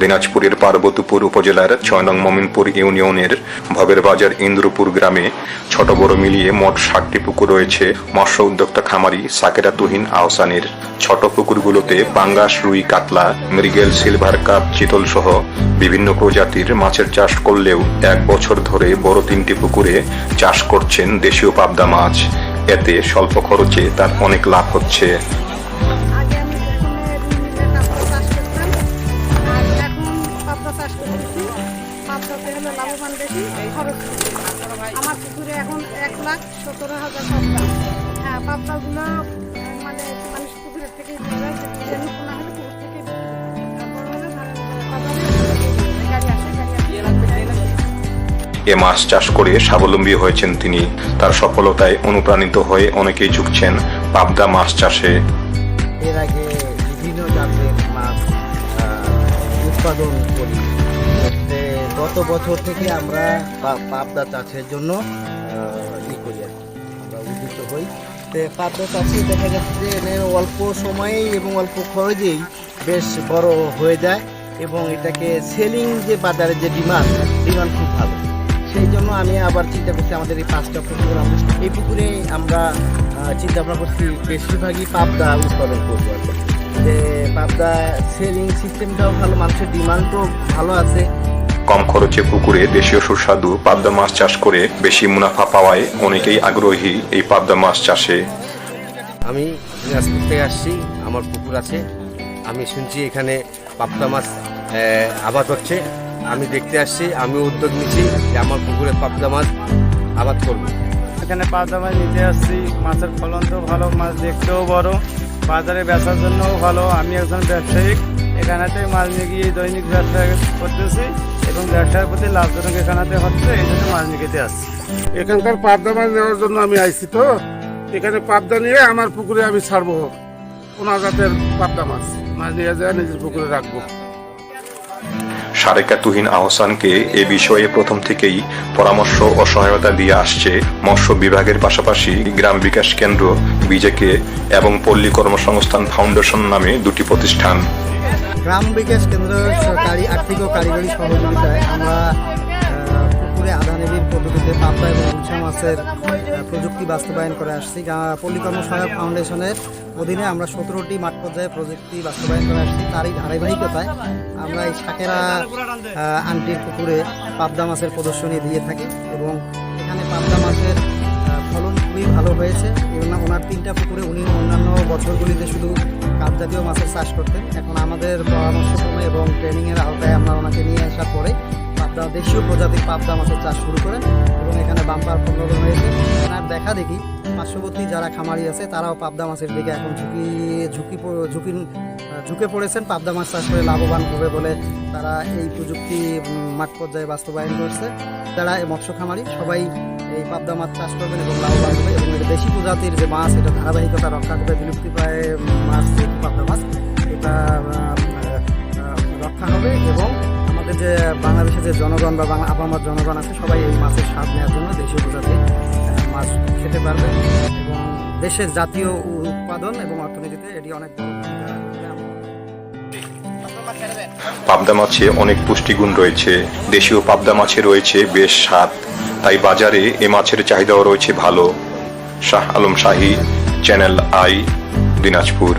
দিনাজপুরের পার্বতীপুর উপজেলার ছয় নং মমিনপুর ইউনিয়নের ভবের বাজার ইন্দ্রপুর গ্রামে ছোট বড় মিলিয়ে মোট ষাটটি পুকুর রয়েছে। মৎস্য উদ্যোক্তা খামারি সাকেরা তুহিন আহসানের ছোট পুকুরগুলোতে পাঙ্গাস, রুই, কাতলা, মৃগেল, সিলভার কাপ, চিতল সহ বিভিন্ন প্রজাতির মাছের চাষ করলেও এক বছর ধরে বড় তিনটি পুকুরে চাষ করছেন দেশীয় পাবদা মাছ। এতে স্বল্প খরচে তার অনেক লাভ হচ্ছে। খরচ আমার পুকুরে এখন এক লাখ সতেরো হাজার পাবদা হ্যাঁ পাবদাগুলো মানে মানুষ পুকুরের থেকে পোনা হলে পুকুর এ মাছ চাষ করে স্বাবলম্বী হয়েছেন তিনি। তার সফলতায় অনুপ্রাণিত হয়ে অনেকেই ঝুঁকছেন পাবদা মাছ চাষে। এর আগে বিভিন্ন জাতের মাছ উৎপাদন করি। গত বছর থেকে আমরা পাবদা চাষের জন্য ই করি আমরা উদ্যুক্ত হই। তো পাবদা চাষে দেখা যাচ্ছে যে অল্প সময়েই এবং অল্প খরচেই বেশ বড় হয়ে যায় এবং এটাকে সেলিং যে বাজারে যে ডিমান্ড ডিমান্ড খুব ভালো। সেই জন্য আমি আবার চিন্তা করছি আমাদের এই পাঁচটা পুকুর এই পুকুরে আমরা চিন্তা ভাবনা করছি বেশিরভাগই পাবদা উৎপাদন করব আর। যে পাবদা সেলিং সিস্টেমটাও ভালো মানুষের ডিমান্ডও ভালো আছে। কম খরচে পুকুরে দেশীয় সুস্বাদু পাবদা মাছ চাষ করে বেশি মুনাফা পাওয়ায় অনেকেই আগ্রহী এই পাবদা মাছ চাষে। আমি দিনাজপুর থেকে আসছি আমার পুকুর আছে। আমি শুনছি এখানে পাবদা মাছ আবাদ হচ্ছে। আমি দেখতে আসছি আমি উদ্যোগ নিচ্ছি যে আমার পুকুরে পাবদা মাছ আবাদ করব। এখানে পাবদা মাছ নিতে আসছি মাছের ফলন তো ভালো মাছ দেখতেও বড়। বাজারে বেচার জন্যও ভালো। আমি একজন ব্যবসায়িক এখানেতে মাল নিয়ে গিয়ে দৈনিক ব্যবসা করতেছি এবং ব্যবসার প্রতি লাভজনক এখানেতে হচ্ছে, এই জন্য মাল নিয়ে খেতে আসছি। এখানকার পাবদা মাছ নেওয়ার জন্য আমি আইছি তো। এখানে পাবদা নিয়ে আমার পুকুরে আমি ছাড়বো। কোনো জাতের পাবদা মাছ। মাছ নিয়ে যায় নিজের পুকুরে রাখব। সারেকা তুহিন আহসানকে এ বিষয়ে প্রথম থেকেই পরামর্শ ও সহায়তা দিয়ে আসছে মৎস্য বিভাগের পাশাপাশি গ্রাম বিকাশ কেন্দ্র, বিজেকে এবং পল্লী কর্মসংস্থান ফাউন্ডেশন নামে দুটি প্রতিষ্ঠান। গ্রাম বিকাশ কেন্দ্র সরকারি আর্থিক ও কারিগরি সহযোগিতায় আমরা আহ, পুকুরে আধা নিবিড় পদ্ধতিতে পাবদা এবং উলশা মাছের প্রযুক্তি বাস্তবায়ন করে আসছি। গা- পল্লী কর্ম সহায়ক ফাউন্ডেশনের অধীনে আমরা সতেরোটি মাঠ পর্যায়ে প্রযুক্তি বাস্তবায়ন করে আসছি। তারই ধারাবাহিকতায় আমরা এই সাকেরা আন্টির পুকুরে পাবদা মাছের প্রদর্শনী দিয়ে থাকি এবং এখানে পাবদা মাছের ফলন খুবই ভালো হয়েছে। ওনার তিনটা পুকুরে উনি অন্যান্য বছরগুলিতে শুধু কাপ জাতীয় মাছের চাষ করতেন। এখন আমাদের পরামর্শক্রমে এবং ট্রেনিংয়ের আওতায় আমরা ওনাকে নিয়ে আসার পরে পাবদা দেশীয় প্রজাতির পাবদা মাছের চাষ শুরু করেন এবং এখানে বাম্পার পণ্যগ্রহণ হয়েছে। এনার দেখা দেখি পার্শ্ববর্তী যারা খামারি আছে, তারাও পাবদা মাছের দিকে এখন ঝুঁকি ঝুঁকি ঝুঁকি, ঝুঁকে পড়েছেন। পাবদা মাছ চাষ করে লাভবান হবে বলে তারা এই প্রযুক্তি মাঠ পর্যায়ে বাস্তবায়ন করছে। যারা এই মৎস্য খামারি, সবাই এই পাবদা মাছ চাষ করবেন এবং লাভবান হবে। এবং দেশি প্রজাতির যে মাছ, এটা ধারাবাহিকতা রক্ষা করবে বিলুপ্তি পায় মাছ, পাবদা মাছ। এটা যে বাংলাদেশের যে জনগণ বা বাংলা আপামার জনগণ আছে সবাই এই মাছের স্বাদ নেওয়ার জন্য দেশীয় প্রজাতির আহ, মাছ খেতে পারবে। এবং দেশের জাতীয় উৎপাদন এবং অর্থনীতিতে এটি অনেক পাবদা মাছে অনেক পুষ্টিগুণ রয়েছে। দেশীয় পাবদা মাছে রয়েছে বেশ স্বাদ। তাই বাজারে এ মাছের চাহিদাও রয়েছে ভালো। Shah Alam Shahi channel I Dinajpur.